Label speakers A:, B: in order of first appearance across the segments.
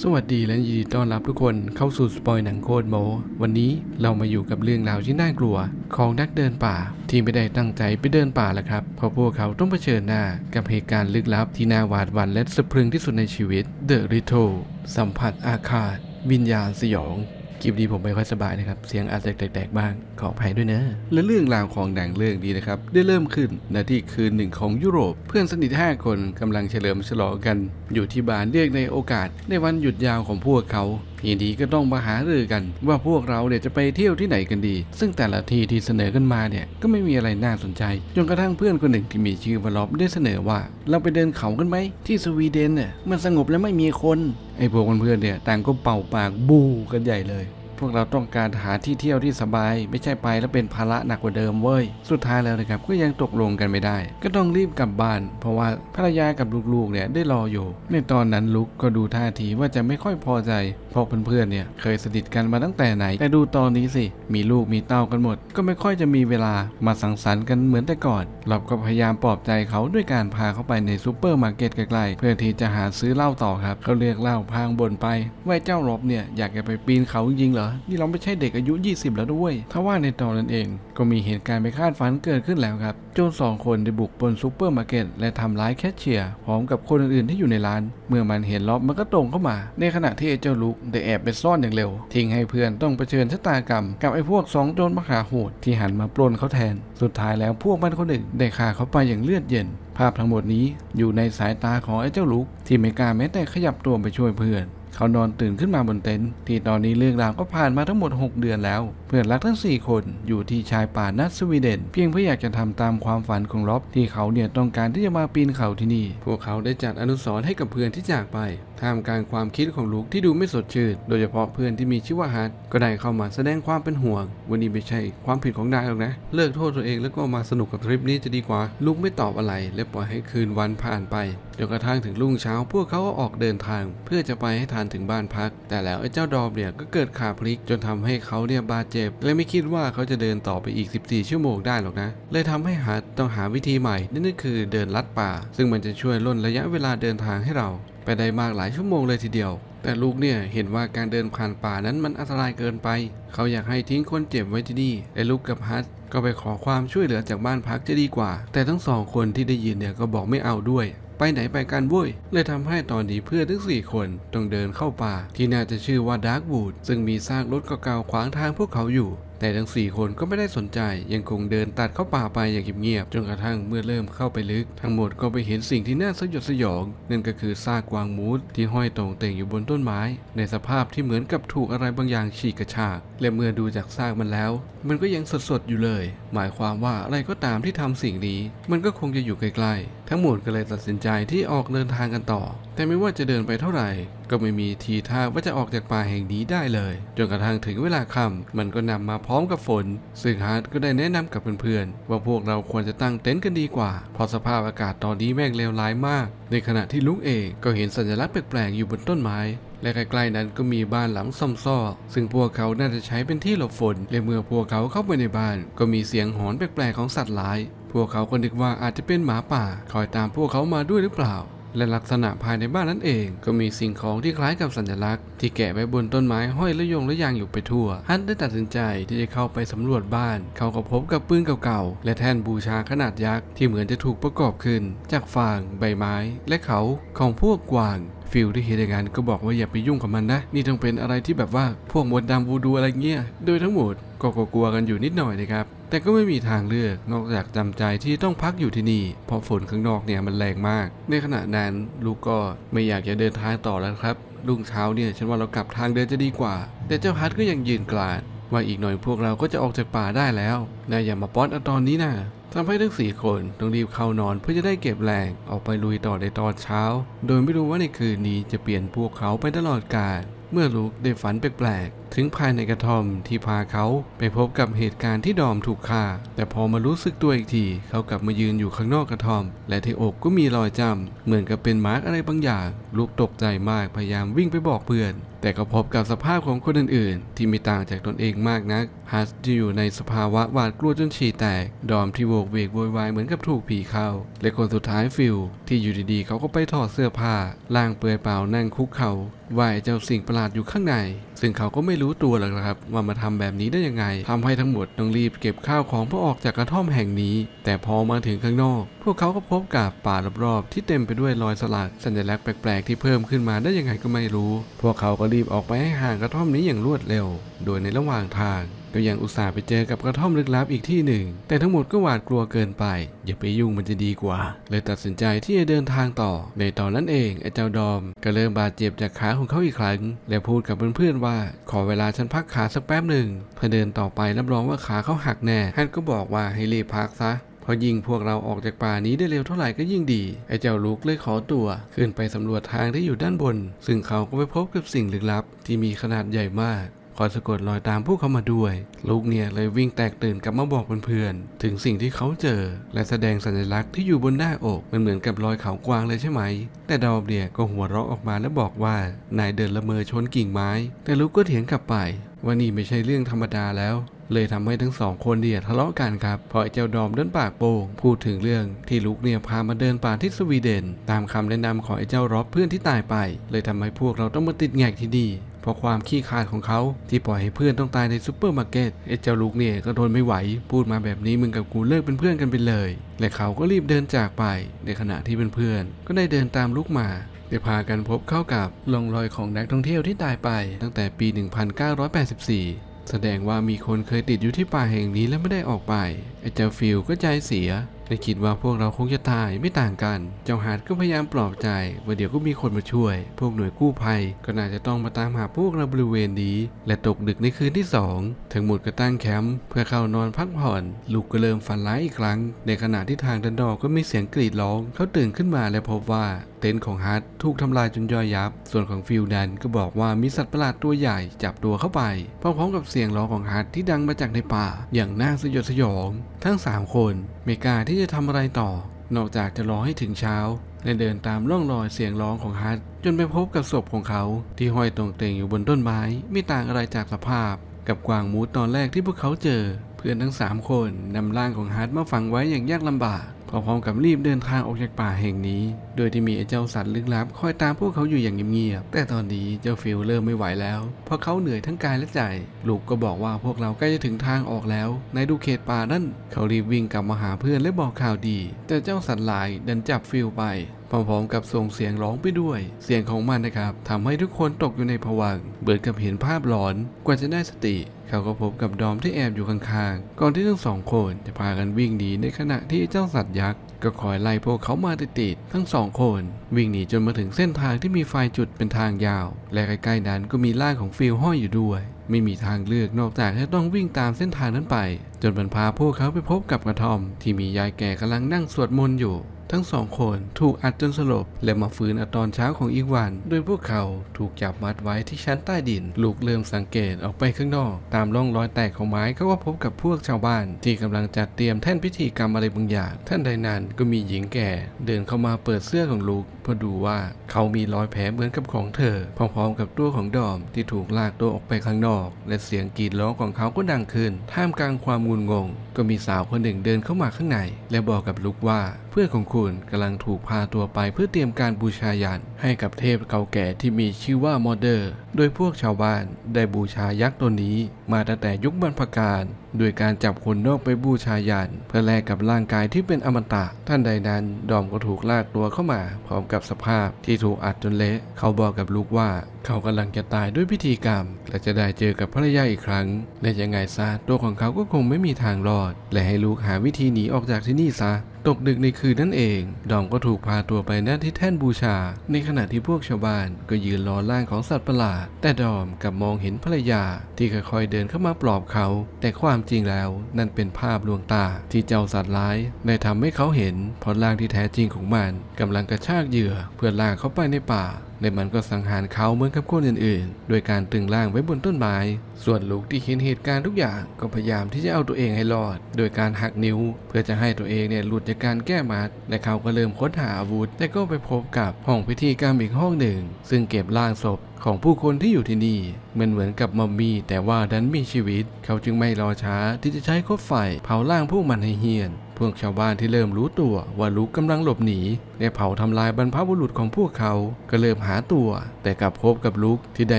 A: สวัสดีและยินดีต้อนรับทุกคนเข้าสู่สปอยหนังโคตรโม วันนี้เรามาอยู่กับเรื่องราวที่น่ากลัว ของนักเดินป่า ที่ไม่ได้ตั้งใจไปเดินป่าแล้วครับเพราะพวกเขาต้องเผชิญหน้ากับเหตุการณ์ลึกลับที่น่าหวาดหวั่นและสะพรึงที่สุดในชีวิต The Ritual สัมผัสอาฆาต วิญญาณสยองคลิปนี้ผมไม่ค่อยสบายนะครับ เสียงอาจจะแตกๆบ้าง ขออภัยด้วยนะ และเรื่องราวของหนังเรื่องนี้นะครับ ได้เริ่มขึ้นณที่คืนหนึ่งของยุโรป เพื่อนสนิท 5 คนกำลังเฉลิมฉลองกัน อยู่ที่บ้านเรียกในโอกาส ในวันหยุดยาวของพวกเขาทีนี้ก็ต้องมาหารือกัน ว่าพวกเราเนี่ยจะไปเที่ยวที่ไหนกันดี ซึ่งแต่ละที่ที่เสนอกันมาเนี่ยก็ไม่มีอะไรน่าสนใจจนกระทั่งเพื่อนคนหนึ่งที่มีชื่อว่าล็อบได้เสนอว่า เราไปเดินเขากันไหมที่สวีเดนเนี่ยมันสงบและไม่มีคนไอ้พวกเพื่อนๆเนี่ยต่างก็เป่าปากบูกันใหญ่เลย วกเราต้องการหาที่เที่ยวที่สบาย ไม่ใช่ไปแล้วเป็นภาระหนักกว่าเดิมเว้ย สุดท้ายแล้วนะครับก็ยังตกลงกันไม่ได้ ก็ต้องรีบกลับบ้าน เพราะว่าภรรยากับลูกๆเนี่ยได้รออยู่ ในตอนนั้นลุกก็ดูท่าทีว่าจะไม่ค่อยพอใจ เพราะเพื่อนๆเนี่ยเคยสนิทกันมาตั้งแต่ไหน แต่ดูตอนนี้สิ มีลูกมีเต้ากันหมด ก็ไม่ค่อยจะมีเวลามาสังสรรค์กันเหมือนแต่ก่อน เราก็พยายามปลอบใจเขาด้วยการพาเขาไปในซูเปอร์มาร์เก็ตใกล้ๆเพื่อที่จะหาซื้อเหล้าต่อครับเขาเรียกเหล้าพางบนไปว่าเจ้ารบเนี่ยอยากจะไปปีนเขาจริงเหรอนี่เราไม่ใช่เด็กอายุ 20 แล้วด้วยถ้าว่าในตอนนั้นเอง ก็มีเหตุการณ์ไม่คาดฝันเกิดขึ้นแล้วครับโจรสองคนได้บุกปนซูเปอร์มาร์เก็ตและทำร้ายแคชเชียร์พร้อมกับคนอื่นๆที่อยู่ในร้าน เมื่อมันเห็นล็อบมันก็ตรงเข้ามา ในขณะที่ไอ้เจ้าลุกได้แอบไปซ่อนอย่างเร็ว ทิ้งให้เพื่อนต้องเผชิญชะตากรรม กับไอ้พวกสองโจรมหาโหดที่หันมาปล้นเขาแทน สุดท้ายแล้วพวกมันคนหนึ่งได้ฆ่าเขาไปอย่างเลือดเย็นภาพทั้งหมดนี้อยู่ในสายตาของไอ้เจ้าลุกที่ไม่กล้าแม้แต่ขยับตัวไปช่วยเพื่อน เขานอนตื่นขึ้นมาบนเต็นท์ที่ตอนนี้เรื่องราวก็ผ่านมาทั้งหมด 6 เดือนแล้ว พื่อนรักทั้ง 4 คนอยู่ที่ชายป่านัสวีเดน เพียงเพื่ออยากจะทำตามความฝันของล็อบที่เขาเนี่ยต้องการที่จะมาปีนเขาที่นี่ พวกเขาได้จัดอนุสรณ์ให้กับเพื่อนที่จากไปท่ามกลางความคิดของลูกที่ดูไม่สดชื่น โดยเฉพาะเพื่อนที่มีชื่อว่าฮัทก็ได้เข้ามาแสดงความเป็นห่วง วันนี้ไม่ใช่ความผิดของนายหรอกนะ เลิกโทษตัวเองแล้วก็มาสนุกกับทริปนี้จะดีกว่า ลูกไม่ตอบอะไร และปล่อยให้คืนวันผ่านไปจนกระทั่งถึงรุ่งเช้า พวกเขาก็ออกเดินทาง เพื่อจะไปให้ทันถึงบ้านพัก แต่แล้วไอ้เจ้าดอมเนี่ยก็เกิดขาพลิกจนทำให้เขาเนี่ยบาดเจ็บและไม่คิดว่าเขาจะเดินต่อไปอีก 14 ชั่วโมงได้หรอกนะ เลยทำให้ฮัทต้องหาวิธีใหม่นั่นก็คือเดินลัดป่า ซึ่งมันจะช่วยล่นระยะเวลาเดินทางให้เรา ไปได้มากหลายชั่วโมงเลยทีเดียว แต่ลูกเนี่ยเห็นว่าการเดินผ่านป่านั้นมันอันตรายเกินไป เขาอยากให้ทิ้งคนเจ็บไว้ที่นี่และลูกกับฮัทก็ไปขอความช่วยเหลือจากบ้านพักจะดีกว่า แต่ทั้งสองคนที่ได้ยินเนี่ยก็บอกไม่เอาด้วยไปไหนไปกันเว้ยเลยทำให้ตอนนี้เพื่อนทั้งสี่คนต้องเดินเข้าป่า ที่น่าจะชื่อว่าดาร์กวูดซึ่งมีซากรถเก่าๆขวางทางพวกเขาอยู่ แต่ทั้ง 4 คนก็ไม่ได้สนใจ ยังคงเดินตัดเข้าป่าไปอย่างเงียบๆจนกระทั่งเมื่อเริ่มเข้าไปลึก ทั้งหมดก็ไปเห็นสิ่งที่น่าสยดสยอง นั่นก็คือซากกวางมูสที่ห้อยตรงเต่งอยู่บนต้นไม้ ในสภาพที่เหมือนกับถูกอะไรบางอย่างฉีกกระชากและเมื่อดูจากซากมันแล้ว มันก็ยังสดๆอยู่เลย หมายความว่าอะไรก็ตามที่ทำสิ่งนี้ มันก็คงจะอยู่ใกล้ๆทั้งหมดก็เลยตัดสินใจที่ออกเดินทางกันต่อแต่ไม่ว่าจะเดินไปเท่าไหร่ ก็ไม่มีทีท่าว่าจะออกจากป่าแห่งนี้ได้เลย จนกระทั่งถึงเวลาค่ำมันก็นำมาพร้อมกับฝน ซึ่งฮาร์ดก็ได้แนะนำกับเพื่อนๆ ว่าพวกเราควรจะตั้งเต็นท์กันดีกว่า เพราะสภาพอากาศตอนนี้แม่งเลวร้ายมาก ในขณะที่ลุงเอกก็เห็นสัญลักษณ์แปลกๆอยู่บนต้นไม้และใกล้ๆนั้นก็มีบ้านหลังซ่อมซ่อ ซึ่งพวกเขาน่าจะใช้เป็นที่หลบฝน และเมื่อพวกเขาเข้าไปในบ้าน ก็มีเสียงหอนแปลกๆของสัตว์ร้าย พวกเขาก็นึกว่าอาจจะเป็นหมาป่า คอยตามพวกเขามาด้วยหรือเปล่า และลักษณะภายในบ้านนั้นเอง ก็มีสิ่งของที่คล้ายกับสัญลักษณ์ ที่แกะไว้บนต้นไม้ห้อยและยงและยางอยู่ไปทั่ว ฮันได้ตัดสินใจที่จะเข้าไปสำรวจบ้าน เขาก็พบกับปืนเก่าๆ และแท่นบูชาขนาดยักษ์ที่เหมือนจะถูกประกอบขึ้น จากฟาง ใบไม้ และเขาของพวกกวางฟิลที่เห็นอย่างนั้นก็บอกว่าอย่าไปยุ่งกับมันนะ นี่ต้องเป็นอะไรที่แบบว่าพวกมดดำวูดูอะไรเงี้ย โดยทั้งหมดก็กลัวๆกันอยู่นิดหน่อยนะครับ แต่ก็ไม่มีทางเลือกนอกจากจำใจที่ต้องพักอยู่ที่นี่เพราะฝนข้างนอกเนี่ยมันแรงมาก ในขณะนั้นลูกก็ไม่อยากจะเดินทางต่อแล้วครับรุ่งเช้าเนี่ยฉันว่าเรากลับทางเดินจะดีกว่า แต่เจ้าฮัทก็ยังยืนกลานว่าอีกหน่อยพวกเราก็จะออกจากป่าได้แล้วนายอย่ามาป้อนอตอนนี้นะทำให้ทั้งสี่คนต้องรีบเข้านอนเพื่อจะได้เก็บแรงออกไปลุยต่อในตอนเช้า โดยไม่รู้ว่าในคืนนี้จะเปลี่ยนพวกเขาไปตลอดกาลเมื่อลูกได้ฝันแปลก ถึงภายในกระท่อมที่พาเขาไปพบกับเหตุการณ์ที่ดอมถูกฆ่า แต่พอมารู้สึกตัวอีกที เขากลับมายืนอยู่ข้างนอกกระท่อม และที่อกก็มีรอยจำเหมือนกับเป็นมาร์กอะไรบางอย่าง ลูกตกใจมากพยายามวิ่งไปบอกเพื่อน แต่ก็พบกับสภาพของคนอื่นๆ ที่ไม่ต่างจากตนเองมากนักฮัสจะอยู่ในสภาวะหวาดกลัวจนฉี่แตก ดอมที่โวกเวกโวยวายเหมือนกับถูกผีเข้า และคนสุดท้ายฟิลที่อยู่ดีๆ เขาก็ไปถอดเสื้อผ้าล่างเปลือยเปล่านั่งคุกเขา่าว่าไอ้เจ้าสิ่งประหลาดอยู่ข้างใน ซึ่งเขาก็ไม่รู้ตัวหรอกนะครับว่ามาทำแบบนี้ได้ยังไงทำให้ทั้งหมดต้องรีบเก็บข้าวของเพื่อออกจากกระท่อมแห่งนี้ แต่พอมาถึงข้างนอก พวกเขาก็พบกับป่ารอบๆที่เต็มไปด้วยรอยสลักสัญลักษณ์แปลกๆที่เพิ่มขึ้นมาได้ยังไงก็ไม่รู้ พวกเขาก็รีบออกไปให้ห่างกระท่อมนี้อย่างรวดเร็ว โดยในระหว่างทาง ก็ยังอุตส่าห์ไปเจอกับกระท่อมลึกลับอีกที่หนึ่ง แต่ทั้งหมดก็หวาดกลัวเกินไป อย่าไปยุ่งมันจะดีกว่า เลยตัดสินใจที่จะเดินทางต่อ ในตอนนั้นเองไอ้เจ้าดอม ก็เริ่มบาดเจ็บจากขาของเขาอีกครั้ง และพูดกับเพื่อนๆว่า ขอเวลาฉันพักขาสักแป๊บหนึ่งเพื่อเดินต่อไปรับรองว่าขาเขาหักแน่ฮันก็บอกว่าให้รีบพักซะพราะยิ่งพวกเราออกจากป่านี้ได้เร็วเท่าไหร่ก็ยิ่งดี ไอ้เจ้าลูกเลยขอตัว ขึ้นไปสำรวจทางที่อยู่ด้านบน ซึ่งเขาก็ไปพบกับสิ่งลึกลับที่มีขนาดใหญ่มาก คอยสะกดรอยตามพวกเขามาด้วย ลูกเนี่ยเลยวิ่งแตกตื่นกลับมาบอกเพื่อนๆถึงสิ่งที่เขาเจอ และแสดงสัญลักษณ์ที่อยู่บนหน้าอกมันเหมือนกับรอยเขากวางเลยใช่ไหม แต่ดอมเนี่ยก็หัวเราะออกมาและบอกว่านายเดินละเมอชนกิ่งไม้ แต่ลูกก็เถียงกลับไปว่านี่ไม่ใช่เรื่องธรรมดาแล้วเลยทำให้ทั้งสองคนเนี่ยทะเลาะกันครับเพราะไอ้เจ้าดอมเดินปากโป่งพูดถึงเรื่องที่ลูกเนี่ยพามาเดินป่าที่สวีเดน ตามคำแนะนำของไอ้เจ้ารอบเพื่อนที่ตายไป เลยทำให้พวกเราต้องมาติดแงกที่นี่ เพราะความขี้ขลาดของเขาที่ปล่อยให้เพื่อนต้องตายในซูเปอร์มาร์เก็ตไอ้เจ้าลูกเนี่ยก็ทนไม่ไหว พูดมาแบบนี้มึงกับกูเลิกเป็นเพื่อนกันไปเลย และเขาก็รีบเดินจากไป ในขณะที่เพื่อนๆก็ได้เดินตามลูกมาได้พากันพบเข้ากับร่องรอยของนักท่องเที่ยวที่ตายไป ตั้งแต่ปี 1984 แสดงว่ามีคนเคยติดอยู่ที่ป่าแห่งนี้และไม่ได้ออกไปไอ้เจ้าฟิลก็ใจเสีย และคิดว่าพวกเราคงจะตายไม่ต่างกัน เจ้าหาดก็พยายามปลอบใจว่าเดี๋ยวก็มีคนมาช่วย พวกหน่วยกู้ภัยก็น่าจะต้องมาตามหาพวกเราบริเวณนี้ และตกดึกในคืนที่สองทั้งหมดก็ตั้งแคมป์เพื่อเข้านอนพักผ่อน ลูกก็เริ่มฝันร้ายอีกครั้ง ในขณะที่ทางดันดอกก็มีเสียงกรีดร้อง เขาตื่นขึ้นมาและพบว่า เต็นท์ของฮัทถูกทำลายจนย่อยยับ ส่วนของฟิลดันก็บอกว่ามีสัตว์ประหลาดตัวใหญ่จับตัวเข้าไป พร้อมๆกับเสียงร้องของฮัทที่ดังมาจากในป่า อย่างน่าสยดสยอง ทั้ง 3 คนไม่กล้าที่จะทำอะไรต่อ นอกจากจะรอให้ถึงเช้าและเดินตามร่องรอยเสียงร้องของฮัทจนไปพบกับศพของเขา ที่ห้อยตรงเตงอยู่บนต้นไม้ไม่ต่างอะไรจากสภาพ กับกวางมูตอนแรกที่พวกเขาเจอ เพื่อนทั้ง 3 คนนำร่างของฮัทมาฝังไว้อย่างยากลำบาก พร้อมๆกับรีบเดินทางออกจากป่าแห่งนี้ โดยที่มีไอ้เจ้าสัตว์ลึกลับ คอยตามพวกเขาอยู่อย่างเงียบๆ แต่ตอนนี้เจ้าฟิลเริ่มไม่ไหวแล้ว เพราะเขาเหนื่อยทั้งกายและใจ ลูกก็บอกว่าพวกเราใกล้จะถึงทางออกแล้ว ในดูเขตป่านั่น เขารีบวิ่งกลับมาหาเพื่อนและบอกข่าวดี แต่เจ้าสัตว์หลายดันจับฟิลไปพร้อมๆกับส่งเสียงร้องไปด้วย เสียงของมันนะครับทำให้ทุกคนตกอยู่ในภวังเบิดกับเห็นภาพหลอนกว่าจะได้สติ เขาก็พบกับดอมที่แอบอยู่ข้างๆ ก่อนที่ทั้งสองคนจะพากันวิ่งหนีในขณะที่เจ้าสัตว์ยักษ์ก็คอยไล่พวกเขามาติดๆทั้งสองคน วิ่งหนีจนมาถึงเส้นทางที่มีไฟจุดเป็นทางยาว และใกล้ๆนั้นก็มีร่างของฟิลห้อยอยู่ด้วย ไม่มีทางเลือกนอกจากจะต้องวิ่งตามเส้นทางนั้นไป จนมันพาพวกเขาไปพบกับกระทอม ที่มียายแก่กำลังนั่งสวดมนต์อยู่ ทั้งสองคนถูกอัดจนสลบ และมาฟื้นอตอนเช้าของอีกวัน โดยพวกเขาถูกจับมัดไว้ที่ชั้นใต้ดิน ลูกเริ่มสังเกตออกไปข้างนอก ตามร่องรอยแตกของไม้เขาก็พบกับพวกชาวบ้าน ที่กำลังจัดเตรียมแท่นพิธีกรรมอะไรบางอย่างท่านใดนั้นก็มีหญิงแก่ เดินเข้ามาเปิดเสื้อของลูกเพื่อดูว่าเขามีรอยแผลเหมือนกับของเธอ พร้อมๆกับตัวของดอมที่ถูกลากตัวออกไปข้างนอก และเสียงกรีดร้องของเขาก็ดังขึ้น ท่ามกลางความงุนงง ก็มีสาวคนหนึ่งเดินเข้ามาข้างใน และบอกกับลูกว่า เพื่อนของคุณกำลังถูกพาตัวไปเพื่อเตรียมการบูชายันให้กับเทพเก่าแก่ที่มีชื่อว่ามอเดอร์ โดยพวกชาวบ้านได้บูชายักษ์ตัวนี้ มาตั้งแต่ยุคบรรพกาลโดยการจับคนนอกไปบูชายันเพื่อแลกกับร่างกายที่เป็นอมตะ ท่านใดนั้นดอมก็ถูกลากตัวเข้ามา พร้อมกับสภาพที่ถูกอัดจนเละ เขาบอกกับลูกว่า เขากำลังจะตายด้วยพิธีกรรม และจะได้เจอกับภรรยาอีกครั้ง และยังไงซะตัวของเขาก็คงไม่มีทางรอด และให้ลูกหาวิธีหนีออกจากที่นี่ซะ ตกดึกในคืนนั่นเอง ดอมก็ถูกพาตัวไปณที่แท่นบูชา ในขณะที่พวกชาวบ้านก็ยืนรอร่างของสัตว์ประหลาด แต่ดอมกับมองเห็นภรรยา ที่ค่อยๆเดินเข้ามาปลอบเขา แต่ความจริงแล้วนั่นเป็นภาพลวงตาที่เจ้าสัตว์ร้ายได้ทำให้เขาเห็นเพราะร่างที่แท้จริงของมันกำลังกระชากเหยื่อเพื่อลากเขาไปในป่า และมันก็สังหารเขาเหมือนกับคนอื่นๆ โดยการตึงร่างไว้บนต้นไม้ ส่วนลูกที่เห็นเหตุการณ์ทุกอย่างก็พยายามที่จะเอาตัวเองให้รอด โดยการหักนิ้ว เพื่อจะให้ตัวเองเนี่ยหลุดจากการแก้มัด และเขาก็เริ่มค้นหาอาวุธแต่ก็ไปพบกับห้องพิธีกรรมอีกห้องหนึ่ง ซึ่งเก็บร่างศพของผู้คนที่อยู่ที่นี่มันเหมือนกับมัมมี่แต่ว่าดันมีชีวิต เขาจึงไม่รอช้าที่จะใช้คบไฟเผาร่างพวกมันให้เหี่ยน วกชาวบ้านที่เริ่มรู้ตัวว่าลุกกำลังหลบหนีและเผาทำลายบรรพบุรุษของพวกเขาก็เริ่มหาตัว แต่กลับพบกับลุกที่ได้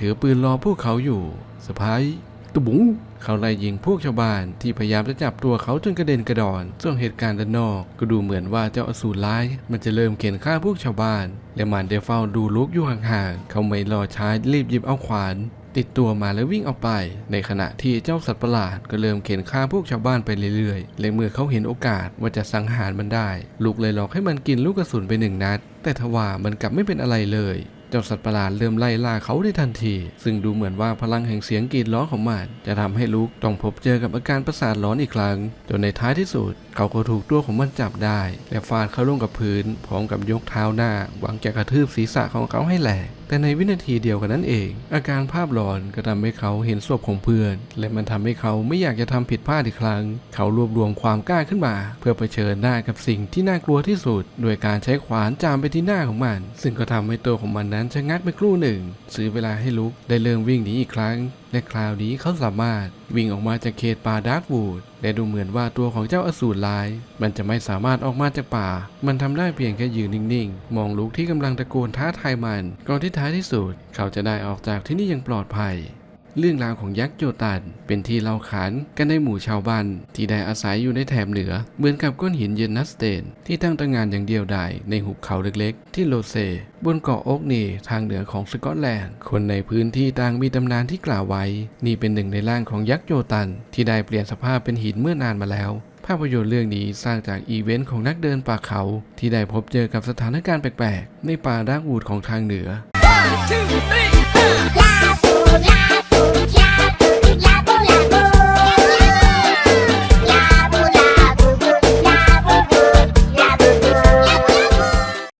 A: ถือปืนรอพวกเขาอยู่สะพายตุบุงเขาไล่ยิงพวกชาวบ้านที่พยายามจะจับตัวเขาจนกระเด็นกระดอน ส่วนเหตุการณ์ด้านนอกก็ดูเหมือนว่าเจ้าอสูรร้าย มันจะเริ่มเข็นฆ่าพวกชาวบ้าน และมันได้เฝ้าดูลุกอยู่ห่างๆ เขาไม่รอช้ารีบหยิบเอาขวาน ติดตัวมาแล้ววิ่งออกไป ในขณะที่เจ้าสัตว์ประหลาดก็เริ่มเข็นฆ่าพวกชาวบ้านไปเรื่อยๆ และเมื่อเขาเห็นโอกาสว่าจะสังหารมันได้ ลูกเลยหลอกให้มันกินลูกกระสุนไปหนึ่งนัด แต่ทว่ามันกลับไม่เป็นอะไรเลยเจ้าสัตว์ประหลาดเริ่มไล่ล่าเขาได้ทันที ซึ่งดูเหมือนว่าพลังแห่งเสียงกรีดร้องของมันจะทำให้ลูกต้องพบเจอกับอาการประสาทร้อนอีกครั้ง จนในท้ายที่สุดเขาก็ถูกตัวของมันจับได้ และฟาดเข้าลงกับพื้น พร้อมกับยกเท้าหน้า หวังจะกระทืบศีรษะของเขาให้แหลก แต่ในวินาทีเดียวกันนั้นเอง อาการภาพหลอนก็ทำให้เขาเห็นศพของเพื่อน และมันทำให้เขาไม่อยากจะทำผิดพลาดอีกครั้ง เขารวบรวมความกล้าขึ้นมา เพื่อเผชิญหน้ากับสิ่งที่น่ากลัวที่สุด โดยการใช้ขวานจามไปที่หน้าของมัน ซึ่งก็ทำให้ตัวของมันนั้นชะงักไปครู่หนึ่งซื้อเวลาให้ลุกได้เริ่มวิ่งหนีอีกครั้ง และคราวนี้เขาสามารถวิ่งออกมาจากเขตป่าดาร์กวูดและดูเหมือนว่าตัวของเจ้าอสูรลาย มันจะไม่สามารถออกมาจากป่า มันทำได้เพียงแค่ยืนนิ่งๆ มองลูกที่กำลังตะโกนท้าทายมัน ก่อนที่ท้ายที่สุด เขาจะได้ออกจากที่นี่อย่างปลอดภัย เรื่องราวของยักษ์โจตันเป็นที่เล่าขานกันในหมู่ชาวบ้านที่ได้อาศัยอยู่ในแถบเหนือ เหมือนกับก้อนหินเยนนัสเตน ที่ตั้งตระหงานอย่างเดียวดายในหุบเขาเล็กๆ ที่โลเซ บนเกาะโอกนีทางเหนือของสกอตแลนด์ คนในพื้นที่ต่างมีตำนานที่กล่าวไว้ นี่เป็นหนึ่งในร่างของยักษ์โจตัน ที่ได้เปลี่ยนสภาพเป็นหินเมื่อนานมาแล้วภาพยนตร์เรื่องนี้สร้างจากอีเวนต์ของนักเดินป่าเขา ที่ได้พบเจอกับสถานการณ์แปลกๆ ในป่าดากวูดของทางเหนือ
B: One, two, three, four.